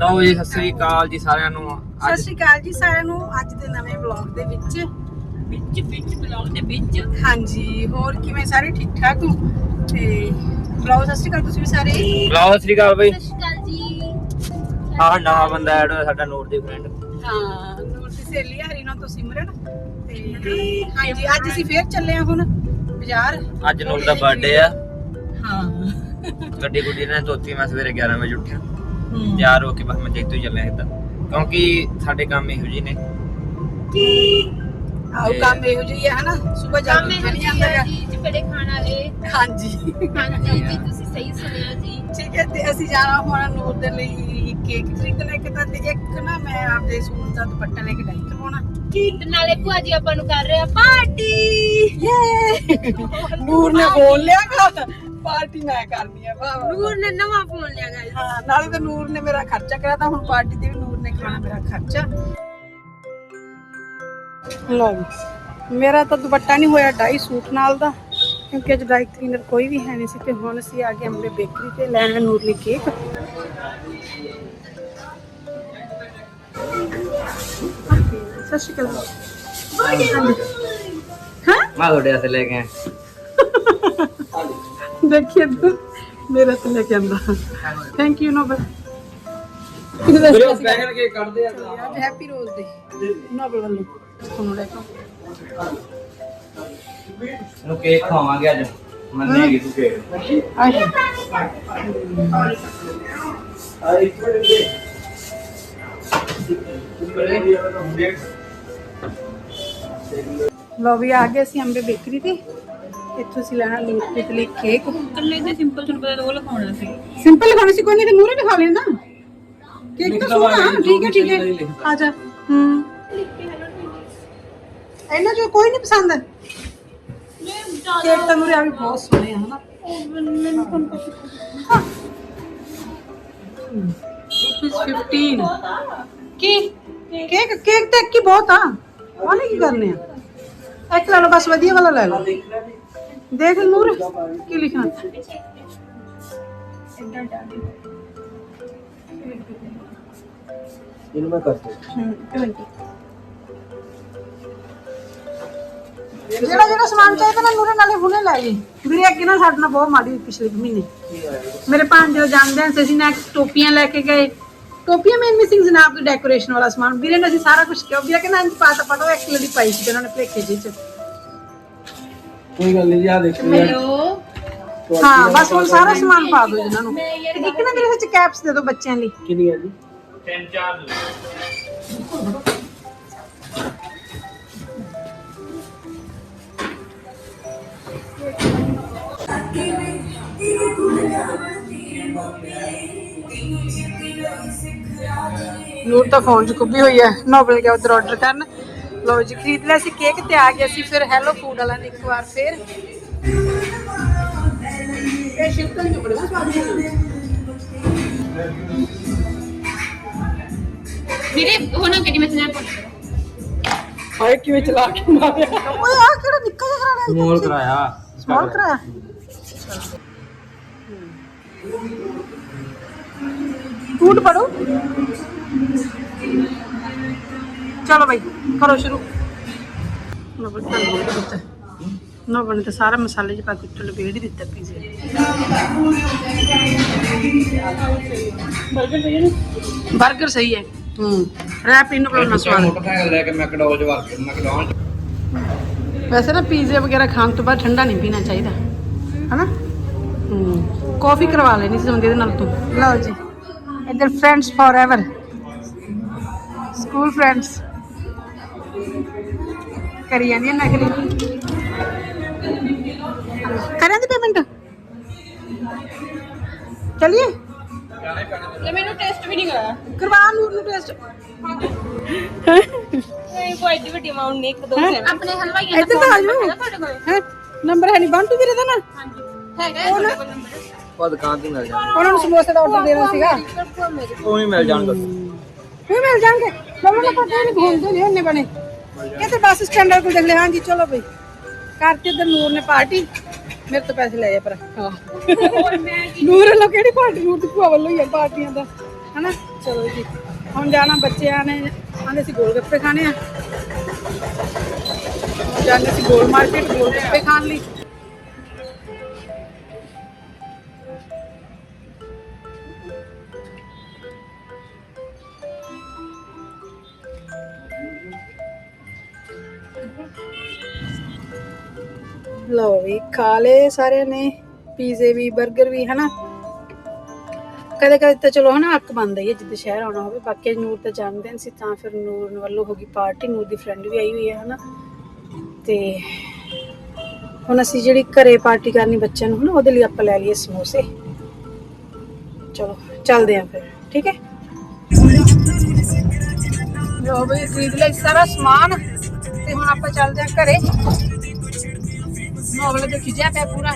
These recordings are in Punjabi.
ਲਓ ਜੀ ਸਤਿ ਸ੍ਰੀ ਅਕਾਲ ਜੀ ਸਾਰਿਆਂ ਨੂੰ। ਸਤਿ ਅੱਜ ਸ਼੍ਰੀ ਅਕਾਲ ਜੀ ਸਾਰਿਆਂ ਨੂੰ। ਅੱਜ ਦੇ ਨਵੇਂ ਵਲੌਗ ਦੇ ਵਿੱਚ। ਵਿੱਚ ਵਿੱਚ ਬਲੌਗ ਦੇ ਵਿੱਚ। ਹਾਂਜੀ ਹੋਰ ਕਿਵੇਂ ਸਾਰੇ ਠੀਕ ਠਾਕ ਹੋ? ਤੇ ਵਲੌਗ ਸਤਿ ਸ਼੍ਰੀ ਅਕਾਲ ਤੁਸੀਂ ਵੀ ਸਾਰੇ। ਬੁਲਾਓ ਸਤਿ ਸ੍ਰੀ ਅਕਾਲ ਬਈ। ਸਤਿ ਸ਼੍ਰੀ ਅਕਾਲ ਜੀ। ਆਹ ਨਵਾਂ ਬੰਦਾ ਐਡ ਹੋਇਆ ਸਾਡਾ ਨੂਰ ਦੀ ਫਰੈਂਡ ਹਾਂ ਨੂਰ ਦੀ ਸਹੇਲੀ ਹਰੀ ਨਾਲ ਤੋਂ ਸਿਮਰਨ। ਤੇ ਹਾਂਜੀ ਅੱਜ ਅਸੀਂ ਫੇਰ ਚੱਲੇ ਆ ਹੁਣ ਬਾਜ਼ਾਰ। ਅੱਜ ਨੂਰ ਦਾ ਬਰਥਡੇ ਆ। ਹਾਂ। ਗੱਡੀ ਗੁੱਡੀ ਨੇ ਧੋਤੀ ਮੈਂ ਸਵੇਰੇ 11 ਵਜੇ ਉੱਠਿਆ। ਤਿਆਰ ਹੋ ਕੇ ਬਸ ਮੈਂ ਜੈਤੂ ਚੱਲਿਆ ਇੱਦਾਂ ਕਿਉਂਕਿ ਸਾਡੇ ਕੰਮ ਇਹੋ ਜਿਹੇ ਨੇ। ਆਓ ਕੰਮ ਇਹੋ ਜਿਹੀ ਹੈ ਹਨਾ? ਸਵੇਰ ਜਾ ਕੰਮ ਕੇ ਇਹ ਨਹੀਂ ਜੀ ਆਉਂਦਾ ਆ ਗਾ। ਜੀ ਚਪੜੇ ਖਾਣ ਵਾਲੇ। ਹਾਂਜੀ। ਹਾਂਜੀ ਜੀ ਤੁਸੀਂ ਸਹੀ ਸੁਣਿਆ ਜੀ। ਠੀਕ ਹੈ ਤੇ ਅਸੀਂ ਜਾਣਾ ਹੁਣ ਨੂਰ ਦੇ ਲਈ ਕੇਕ ਖਰੀਦਣਾ ਇੱਕ ਤਾਂ ਤੇ ਇੱਕ ਨਾ ਮੈਂ ਆਪਦੇ ਸੂਟ ਦਾ ਦੁਪੱਟਾ ਲੈ ਕੇ ਡਾਈ ਕਰਵਾਉਣਾ। ਤੇ ਨਾਲੇ ਭੂਆ ਜੀ ਆਪਾਂ ਨੂੰ ਕਰ ਰਹੇ ਪਾਰਟੀ। ਯੇ ਨੂਰ ਨੇ ਬੋਲ ਲਿਆ ਗਾ। ਪਾਰਟੀ ਮੈਂ ਕਰਨੀ ਆ ਵਾਹ ਨੂਰ ਨੇ ਨਵਾਂ ਫੋਨ ਲਿਆ ਗਾਇਸ ਹਾਂ ਨਾਲੇ ਤਾਂ ਨੂਰ ਨੇ ਮੇਰਾ ਖਰਚਾ ਕਰਿਆ ਤਾਂ ਹੁਣ ਪਾਰਟੀ ਤੇ ਵੀ ਨੂਰ ਨੇ ਕਰਾਉਣਾ ਮੇਰਾ ਖਰਚਾ। ਲਓ। ਮੇਰਾ ਤਾਂ ਦੁਪੱਟਾ ਨਹੀਂ ਹੋਇਆ ਡਾਈ ਸੂਟ ਨਾਲ ਦਾ ਕਿਉਂਕਿ ਅੱਜ ਡਾਈ ਕਲੀਨਰ ਕੋਈ ਵੀ ਹੈ ਨਹੀਂ ਸੀ ਤੇ ਹੁਣ ਅਸੀਂ ਆ ਗਏ ਅੰਬੇ ਬੇਕਰੀ ਤੇ ਲੈਣ ਨੂਰ ਲਈ ਕੇਕ। ਸਤਿ ਸ਼੍ਰੀ ਅਕਾਲ। ਹਾਂ। ਮੈਂ ਤੁਹਾਡੇ ਵਾਸਤੇ ਲੈ ਕੇ ਆਇਆ। ਦੇਖੀਏ ਤੂੰ? ਮੇਰਾ ਤੇ ਲੈ ਕੇ ਆਂਦਾ। ਥੈਂਕ ਯੂ ਨੋਬਲ ਵੀਰੇ ਉਹ ਬੈਂਗਣ ਕੇ ਕੱਢਦੇ ਆ ਅੱਜ ਹੈਪੀ ਰੋਜ਼ ਡੇ ਨੋਬਲ ਵੱਲੋਂ। ਤੁਹਾਨੂੰ ਲੈ ਕੇ ਨੂੰ ਕੇਕ ਖਾਵਾਂਗੇ ਅੱਜ। ਮੰਨੇਗੀ ਤੂੰ ਕੇਕ ਆਹੀ ਆ ਇੱਕ ਮਿੰਟ ਦੇ। ਲੋ ਵੀ ਆ ਗਏ ਅਸੀਂ ਅੰਬੇ ਬੇਕਰੀ ਤੇ। ਇੱਥੋਂ ਅਸੀਂ ਲੈਣਾ ਲੂਟ ਲਈ ਕੇਕ ਕੱਲੇ ਤੇ ਸਿੰਪਲ ਸਿੰਪਲ ਉਹ ਲਗਾਉਣਾ ਸੀ। ਸਿੰਪਲ ਖਾਣੇ ਸੀ ਕੋਈ ਨਹੀਂ ਤੇ ਮੂਰੇ ਵੀ ਖਾ ਲੈਣਾ ਕੇਕ ਤਾਂ ਸੋਹਣਾ ਠੀਕ ਹੈ ਠੀਕ ਹੈ। ਆ ਜਾ ਹੂੰ। ਇਹਨਾਂ ਚੋਂ ਕੋਈ ਨਹੀਂ ਪਸੰਦ। ਕੇਕ ਤਾਂ ਮੂਰੇ ਆ ਵੀ ਬਹੁਤ ਸੋਹਣੇ ਆ ਹਨਾ। ਰੁਪੀਸ 15 ਕੀ? ਕੇਕ ਕੇਕ ਤਾਂ ਇੱਕ ਹੀ ਬਹੁਤ ਆ। ਉਹਨੇ ਕੀ ਕਰਨੇ ਆ? ਇੱਕ ਲੈ ਲਓ ਬਸ ਵਧੀਆ ਵਾਲਾ ਲੈ ਲਓ। ਦੇਖ ਨੂਰ ਕੀ ਲਿਖਣਾ ਇਹਨੂੰ ਮੈਂ ਕਰਦਾ ਜਿਹੜਾ ਜਿਹੜਾ ਸਮਾਨ ਚਾਹੀਦਾ ਨਾ ਨੂਰੇ ਨਾਲੇ ਹੁਣੇ ਲੈ ਜੀ ਵੀਰੇ ਅੱਗੇ ਨਾ ਸਾਡੇ ਨਾਲ ਬਹੁਤ ਮਾੜੀ ਹੋਈ ਪਿਛਲੇ ਕੁ ਮਹੀਨੇ ਮੇਰੇ ਭਾਂਜੇ ਜਾਂਦੇ ਆ ਅਸੀਂ ਨੈਕਸਟ ਟੋਪੀਆਂ ਲੈ ਕੇ ਗਏ ਟੋਪੀਆਂ ਮੇਨ ਮਿਸਿੰਗ ਜਨਾਬ ਦੀ ਡੈਕੋਰੇਸ਼ਨ ਵਾਲਾ ਸਮਾਨ ਵੀਰੇ ਨੇ ਅਸੀਂ ਸਾਰਾ ਕੁਝ ਕਿਹਾ ਵੀਰੇ ਕਹਿੰਦਾ ਇੰਜ ਪਾਤਾ ਪਟੋ ਇੱਕ ਲੜੀ ਪਾਈ ਸੀ ਤੇ ਉਹਨਾਂ ਨੇ ਭਲੇਖੇ ਜੀ ਚ ਕੋਈ ਗੱਲ ਨਹੀਂ ਜੀ ਆ ਦੇਖ ਹੈਲੋ। ਹਾਂ ਬਸ ਹੁਣ ਸਾਰਾ ਸਮਾਨ ਪਾ ਦਿਓ ਇਹਨਾਂ ਨੂੰ। ਤੇ ਇੱਕ ਨਾ ਮੇਰੇ ਵਿੱਚ ਕੈਪਸ ਦੇ ਦਿਓ ਬੱਚਿਆਂ ਲਈ। ਕਿੰਨੀ ਆ ਜੀ? ਤਿੰਨ ਚਾਰ ਨੂਰ ਤਾਂ ਫੋਨ 'ਚ ਕੁੱਬੀ ਹੋਈ ਹੈ। ਨੋਬਲ ਗਿਆ ਉਧਰ ਆਰਡਰ ਕਰਨ। ਲਓ ਜੀ ਖਰੀਦ ਲਿਆ ਸੀ ਕੇਕ ਤੇ ਆ ਗਿਆ ਸੀ ਫਿਰ ਹੈਲੋ ਫੂਡ ਵਾਲਾ ਨੇ ਇੱਕ ਵਾਰ ਫਿਰ। ਇਹ ਸ਼ਿਫਟਨ ਜੋ ਬੜਾ ਸਵਾਦ ਹੈ ਵੀਰੇ ਹੁਣ ਕਿ ਮੈਂ ਸਨੈਪ ਹਾਏ ਕਿਵੇਂ ਚਲਾ ਕੇ ਮਾਰਿਆ। ਓਏ ਆ ਕਿਹੜਾ ਨਿੱਕਾ ਜਿਹਾ ਕਰਾਣਾ ਮੋਲ ਕਰਾਇਆ। ਸਮਾਲ ਕਰਾਇਆ? ਫੂਡ ਪੜੋ ਚਲੋ ਭਾਈ ਕਰੋ ਸ਼ੁਰੂ। ਨਾ ਨਾ ਬਣੇ ਤਾਂ ਸਾਰਾ ਮਸਾਲੇ ਚ ਪਾ ਕੇ ਲਪੇਟ ਹੀ ਦਿੱਤਾ ਪੀਜ਼ੇ 버ਗਰ ਸਹੀ ਹੈ। ਹੂੰ। ਰੈਪ ਇਹਨੂੰ ਬਣਾਉਣਾ ਸਵਾਦ। ਮੋਟਰਸਾਈਕਲ ਲੈ ਕੇ ਮੈਕਡੋਜ਼ ਵਰਕ ਮੈਕਡੋਨਲਡ ਵੈਸੇ ਨਾ ਪੀਜ਼ੇ ਵਗੈਰਾ ਖਾਣ ਤੋਂ ਬਾਅਦ ਠੰਡਾ ਨਹੀਂ ਪੀਣਾ ਚਾਹੀਦਾ। ਹਨਾ? ਹੂੰ। ਕਾਫੀ ਕਰਵਾ ਲੈਣੀ ਸੀ ਸੰਦੇ ਦੇ ਨਾਲ ਤੂੰ। ਲਓ ਜੀ। ਇੱਧਰ ਫਰੈਂਡਸ ਫੋਰਐਵਰ ਸਕੂਲ ਫਰੈਂਡਸ ਕਰੀ ਜਾਂਦੀਆਂ ਨਕਲੀ। ਕਰਾਂ ਦੀ ਪੇਮੈਂਟ ਚਲਿਏ? ਲੈ ਮੈਨੂੰ ਟੈਸਟ ਵੀ ਨਹੀਂ ਕਰਾਇਆ। ਕਰਵਾ ਨੂਰ ਨੂੰ ਟੈਸਟ ਨਹੀਂ ਕੋਈ ਏਡੀ ਵੱਡੀ ਅਮਾਉਂਟ ਨਹੀਂ ਇੱਕ ਦੋ ਹੈਂ? ਆਪਣੇ ਹਲਵਾਈਆਂ ਇੱਧਰ ਤਾਂ ਆ ਜਾਓ। ਹੈ? ਨੰਬਰ ਹੈ ਨਹੀਂ ਬੰਟੂ ਵੀਰੇ ਦਾ ਨਾ? ਹਾਂਜੀ। ਹੈਗਾ ਹੈ ਤੁਹਾਡੇ ਕੋਲ ਨੰਬਰ ਉਹ ਦੁਕਾਨ ਤੇ ਮਿਲ ਜਾਣਗੇ। ਉਹਨਾਂ ਨੂੰ ਸਮੋਸੇ ਦਾ ਆਰਡਰ ਦੇਣਾ ਸੀਗਾ। ਉਹ ਵੀ ਮਿਲ ਜਾਣਗੇ ਵੀ ਮਿਲ ਜਾਣਗੇ। ਚਲੋ ਨਾ ਪਤਾ ਨਹੀਂ ਘੁੰਮਦੇ ਨਹੀਂ ਉਹਨੇ ਬਣੇ। ਇਹ ਤੇ ਬੱਸ ਸਟੈਂਡ ਕੋਲ ਦੇਖ ਲੈ ਹਾਂਜੀ ਚਲੋ ਬਈ। ਕਰਤੀ ਇਧਰ ਨੂਰ ਨੇ ਪਾਰਟੀ। ਮੇਰੇ ਤੋਂ ਪੈਸੇ ਲੈ ਜਾ ਪਰ ਹਾਂ। ਨੂਰ ਵੱਲੋਂ ਕਿਹੜੀ ਪਾਰਟੀ? ਨੂਰ ਦੀ ਭੂਆ ਵੱਲੋਂ ਹੀ ਆ ਪਾਰਟੀਆਂ ਦਾ। ਹਨਾ? ਚਲੋ ਜੀ। ਹੁਣ ਜਾਣਾ ਬੱਚਿਆਂ ਨੇ। ਆਂਦੇ ਸੀ ਗੋਲ ਗੱਪੇ ਖਾਣੇ ਆ। ਜਾਂਦੇ ਸੀ ਗੋਲ ਮਾਰਕੀਟ ਗੋਲ ਗੱਪੇ ਖਾਣ ਲਈ। ਲਓ ਵੀ, ਖਾ ਲਏ ਸਾਰਿਆਂ ਨੇ, ਪੀਜ਼ੇ ਵੀ 버ਗਰ ਵੀ, ਹਨਾ? ਕਦੇ ਕਦੇ ਤਾਂ ਚਲੋ ਹਨਾ, ਅੱਕ ਬੰਦਾ ਹੈ ਜਿੱਦ ਸ਼ਹਿਰ ਆਉਣਾ ਹੋਵੇ, ਬਾਕੀ ਨੂਰ ਤਾਂ ਜਾਣਦੇ ਨਹੀਂ ਸੀ, ਤਾਂ ਫਿਰ ਨੂਰ ਵੱਲੋਂ ਹੋ ਗਈ ਪਾਰਟੀ, ਨੂਰ ਦੀ ਫਰੈਂਡ ਵੀ ਆਈ ਹੋਈ ਹੈ, ਹਨਾ? ਤੇ ਹੁਣ ਅਸੀਂ ਜਿਹੜੀ ਘਰੇ ਪਾਰਟੀ ਕਰਨੀ ਬੱਚਿਆਂ ਨੂੰ, ਹਨਾ, ਉਹਦੇ ਲਈ ਆਪਾਂ ਲੈ ਲਈਏ ਸਮੋਸੇ। ਚਲੋ, ਚੱਲਦੇ ਆਂ ਫਿਰ, ਠੀਕ ਹੈ? ਲੋ ਬਈ ਖਰੀਦ ਲਿਆ ਸਾਰਾ ਸਮਾਨ, ਤੇ ਹੁਣ ਆਪਾਂ ਚੱਲਦੇ ਆਂ ਘਰੇ। ਨੋਵਲ ਤੇ ਖਿਜਿਆ ਪਿਆ ਪੂਰਾ।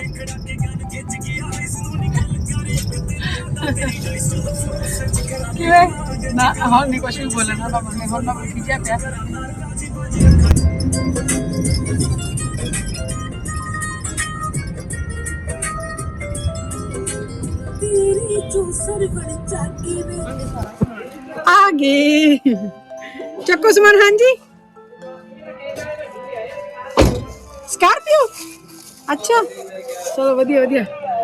ਕਿਵੇਂ? ਨਾ ਹੁਣ ਨਹੀਂ ਕੁਝ ਵੀ ਬੋਲਣਾ ਬਾਬਾ ਨੇ ਹੁਣ ਨਾ ਖਿਜਿਆ ਪਿਆ। ਆ ਗਏ ਚੱਕੋ ਸਮਾਨ, ਹਾਂਜੀ। ਸਕਾਰਪੀਓ। ਅੱਛਾ ਚਲੋ ਵਧੀਆ ਵਧੀਆ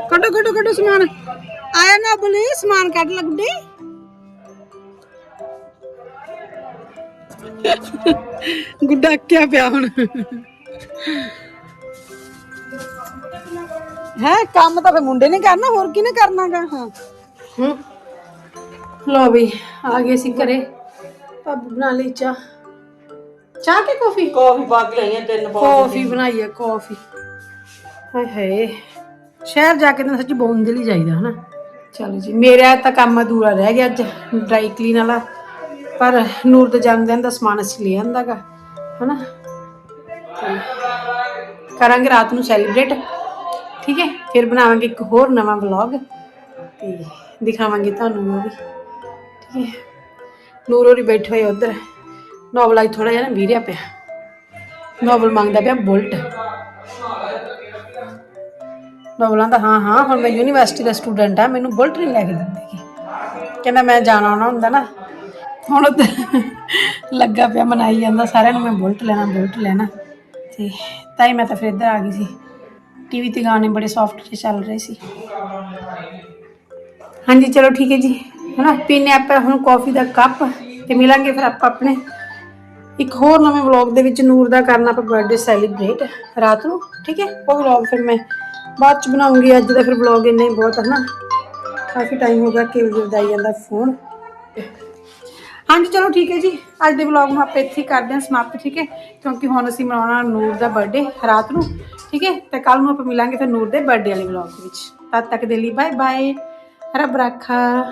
ਕੱਢੋ ਕੱਢੋ ਕੱਢੋ ਸਮਾਨ ਆਇਆ ਨਾ ਬੋਲੇ ਸਮਾਨ ਕੱਢ ਲੱਗਦੇ ਗੁੱਡਾ ਕਿਆ ਪਿਆ ਹੁਣ ਹੈ ਕੰਮ ਤਾਂ ਫੇ ਮੁੰਡੇ ਨੇ ਕਰਨਾ ਹੋਰ ਕਿਹਨੇ ਕਰਨਾਗਾ ਹਾਂ ਹੂੰ ਲੋ ਵੀ ਆ ਗਏ ਸੀ ਘਰੇ ਭਾਬੀ ਬਣਾ ਲਈ ਚਾਹ ਚਾਹ ਕੇ ਕਾਫੀ ਕਾਫੀ ਪਾ ਕੇ ਲਈਆਂ ਤਿੰਨ ਕਾਫੀ ਬਣਾਈ ਹੈ ਕਾਫੀ ਹਾਏ ਹਾਏ। ਸ਼ਹਿਰ ਜਾ ਕੇ ਤਾਂ ਸੱਚ ਬੌਂਦ ਹੀ ਜਾਈਦਾ, ਹਨਾ? ਚਲੋ ਜੀ, ਮੇਰਾ ਤਾਂ ਕੰਮ ਅਧੂਰਾ ਰਹਿ ਗਿਆ ਅੱਜ ਡਰਾਈ ਕਲੀਨ ਵਾਲਾ। ਪਰ ਨੂਰ ਦੇ ਜਨਮ ਦਿਨ ਦਾ ਸਮਾਨ ਅਸੀਂ ਲੈ ਆਂਦਾਗਾ, ਹਨਾ? ਤੇ ਕਰਾਂਗੇ ਰਾਤ ਨੂੰ ਸੈਲੀਬ੍ਰੇਟ ਠੀਕ ਹੈ, ਫਿਰ ਬਣਾਵਾਂਗੇ ਇੱਕ ਹੋਰ ਨਵਾਂ ਵਲੌਗ ਤੇ ਦਿਖਾਵਾਂਗੇ ਤੁਹਾਨੂੰ ਉਹ ਵੀ। ਠੀਕ ਹੈ। ਨੂਰ ਹੋਰੀ ਬੈਠੇ ਹੋਏ ਉਧਰ। ਨੋਵਲ ਆਈ ਥੋੜਾ ਜਿਹਾ ਨਾ ਵੀਰਿਆ ਪਿਆ। ਨੋਵਲ ਮੰਗਦਾ ਪਿਆ ਬੁਲਟ। ਨੋਵਲਾਂ ਦਾ ਹਾਂ ਹਾਂ, ਹੁਣ ਮੈਂ ਯੂਨੀਵਰਸਿਟੀ ਦਾ ਸਟੂਡੈਂਟ ਆ ਮੈਨੂੰ ਬੁਲਟ ਨਹੀਂ ਲੈ ਕੇ ਦਿੰਦੇ ਕਹਿੰਦਾ ਮੈਂ ਜਾਣਾ ਆਉਣਾ ਹੁੰਦਾ ਨਾ, ਹੁਣ ਉੱਧਰ ਲੱਗਾ ਪਿਆ, ਮਨਾਈ ਜਾਂਦਾ, ਸਾਰਿਆਂ ਨੂੰ ਮੈਂ ਬੁਲਟ ਲੈਣਾ ਬੁਲਟ ਲੈਣਾ। ਤੇ ਤਾਂ ਹੀ ਮੈਂ ਤਾਂ ਫਿਰ ਇੱਧਰ ਆ ਗਈ ਸੀ। ਟੀਵੀ ਤੇ ਗਾਣੇ ਬੜੇ ਸੌਫਟ ਜਿਹੇ ਚੱਲ ਰਹੇ ਸੀ। ਹਾਂਜੀ, ਚਲੋ ਠੀਕ ਹੈ ਜੀ, ਹਨਾ? ਪੀਨੇ ਆਪਾਂ ਹੁਣ ਕਾਫੀ ਦਾ ਕੱਪ ਤੇ ਮਿਲਾਂਗੇ ਫਿਰ ਆਪਾਂ ਆਪਣੇ। ਇੱਕ ਹੋਰ ਨਵੇਂ ਵਲੌਗ ਦੇ ਵਿੱਚ ਨੂਰ ਦਾ ਕਰਨਾ ਆਪਾਂ ਬਰਥਡੇ ਸੈਲੀਬ੍ਰੇਟ ਰਾਤ ਨੂੰ, ਠੀਕ ਹੈ? ਉਹ ਵਲੌਗ ਫਿਰ ਮੈਂ ਬਾਅਦ ਚ ਬਣਾਉਂਗੀ, ਅੱਜ ਦਾ ਫਿਰ ਵਲੌਗ ਇੰਨਾ ਹੀ ਬਹੁਤ ਹੈ ਨਾ। ਕਾਫੀ ਟਾਈਮ ਹੋ ਗਿਆ ਕਿ ਵਿਦਾਈ ਜਾਂਦਾ ਫੋਨ ਹਾਂਜੀ, ਚਲੋ ਠੀਕ ਹੈ ਜੀ। ਅੱਜ ਦੇ ਵਲੌਗ ਨੂੰ ਆਪਾਂ ਇੱਥੇ ਹੀ ਕਰਦੇ ਹਾਂ ਸਮਾਪਤ, ਠੀਕ ਹੈ? ਕਿਉਂਕਿ ਹੁਣ ਅਸੀਂ ਮਨਾਉਣਾ ਨੂਰ ਦਾ ਬਰਥਡੇ ਰਾਤ ਨੂੰ, ਠੀਕ ਹੈ? ਤੇ ਕੱਲ ਨੂੰ ਆਪਾਂ ਮਿਲਾਂਗੇ ਫਿਰ ਨੂਰ ਦੇ ਬਰਥਡੇ ਵਾਲੇ ਵਲੌਗ ਵਿੱਚ। ਤਦ ਤੱਕ ਦੇ ਲਈ ਬਾਏ ਬਾਏ ਰੱਬ ਰਾਖਾ।